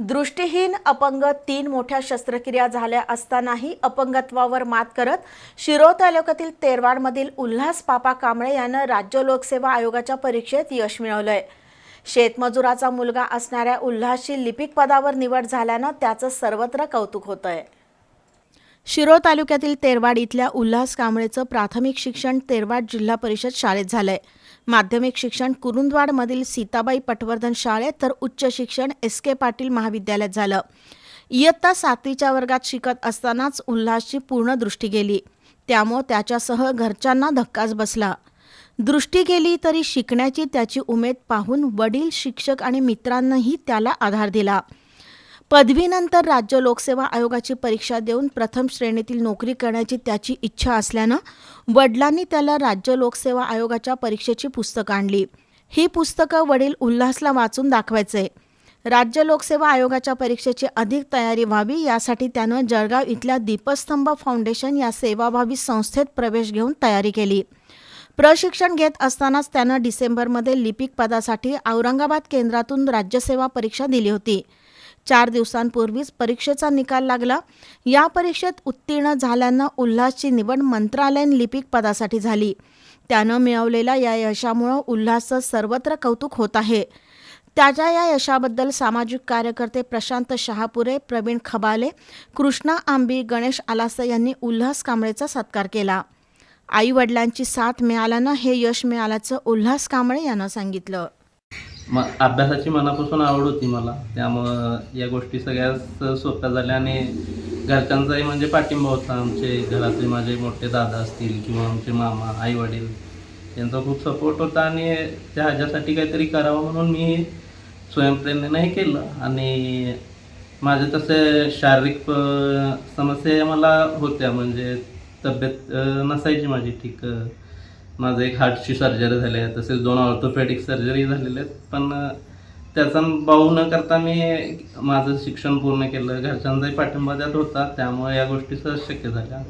दृष्टीहीन अपंग तीन मोठ्या शस्त्रक्रिया झाल्या असतानाही अपंगत्वावर मात करत शिरोळ तालुक्यातील तेरवाडमधील उल्हास पापा कांबळे यानं राज्य लोकसेवा आयोगाच्या परीक्षेत यश मिळवलंय. शेतमजुराचा मुलगा असणाऱ्या उल्हासची लिपिक पदावर निवड झाल्यानं त्याचं सर्वत्र कौतुक होत आहे शिरोळ तालुक्यातील तेरवाड इथल्या उल्हास कांबळेचं प्राथमिक शिक्षण तेरवाड जिल्हा परिषद शाळेत झालंय. माध्यमिक शिक्षण कुरुंदवाडमधील सीताबाई पटवर्धन शाळेत तर उच्च शिक्षण एस के पाटील महाविद्यालयात झालं. इयत्ता सातवीच्या वर्गात शिकत असतानाच उल्हासची पूर्ण दृष्टी गेली. त्यामुळं त्याच्यासह घरच्यांना धक्काच बसला. दृष्टी गेली तरी शिकण्याची त्याची उमेद पाहून वडील शिक्षक आणि मित्रांनीही त्याला आधार दिला. पदवीनंतर राज्य लोकसेवा आयोगाची परीक्षा देऊन प्रथम श्रेणीतील नोकरी करण्याची त्याची इच्छा असल्यानं वडिलांनी त्याला राज्य लोकसेवा आयोगाच्या परीक्षेची पुस्तकं आणली. ही पुस्तकं वडील उल्हासला वाचून दाखवायचे. राज्य लोकसेवा आयोगाच्या परीक्षेची अधिक तयारी व्हावी यासाठी त्यानं जळगाव इथल्या दीपस्तंभ फाउंडेशन या सेवाभावी संस्थेत प्रवेश घेऊन तयारी केली. प्रशिक्षण घेत असतानाच त्यानं डिसेंबरमध्ये लिपिक पदासाठी औरंगाबाद केंद्रातून राज्यसेवा परीक्षा दिली होती. चार दिवसांपूर्वीच परीक्षेचा निकाल लागला. या परीक्षेत उत्तीर्ण झाल्यानं उल्हासची निवड मंत्रालयीन लिपिक पदासाठी झाली. त्यानं मिळवलेल्या या यशामुळं उल्हासचं सर्वत्र कौतुक होत आहे. त्याच्या या यशाबद्दल सामाजिक कार्यकर्ते प्रशांत शहापुरे प्रवीण खबाले कृष्णा आंबी गणेश आलासे यांनी उल्हास कांबळेचा सत्कार केला. आई वडिलांची साथ मिळाल्यानं हे यश मिळाल्याचं उल्हास कांबळे यानं सांगितलं. मग अभ्यासाची मनापासून आवड होती मला. त्यामुळं या गोष्टी सगळ्याच सोप्या झाल्या आणि घरच्यांचाही म्हणजे पाठिंबा होता. आमचे घरातले माझे मोठे दादा असतील किंवा आमचे मामा आई वडील यांचा खूप सपोर्ट होता आणि त्या ह्याच्यासाठी काहीतरी करावं म्हणून मी स्वयंप्रेरणेनं हे केलं. आणि माझे तसे शारीरिक समस्या मला होत्या. म्हणजे तब्येत नसायची माझी ठीक. माझं एक हार्टची सर्जरी झाली आहे तसेच दोन ऑर्थोपॅडिक सर्जरी झालेल्या आहेत. पण त्याचा भाऊ न करता मी माझं शिक्षण पूर्ण केलं. घरच्यांचाही पाठिंबा त्यात होता त्यामुळे या गोष्टी सहज शक्य झाल्या.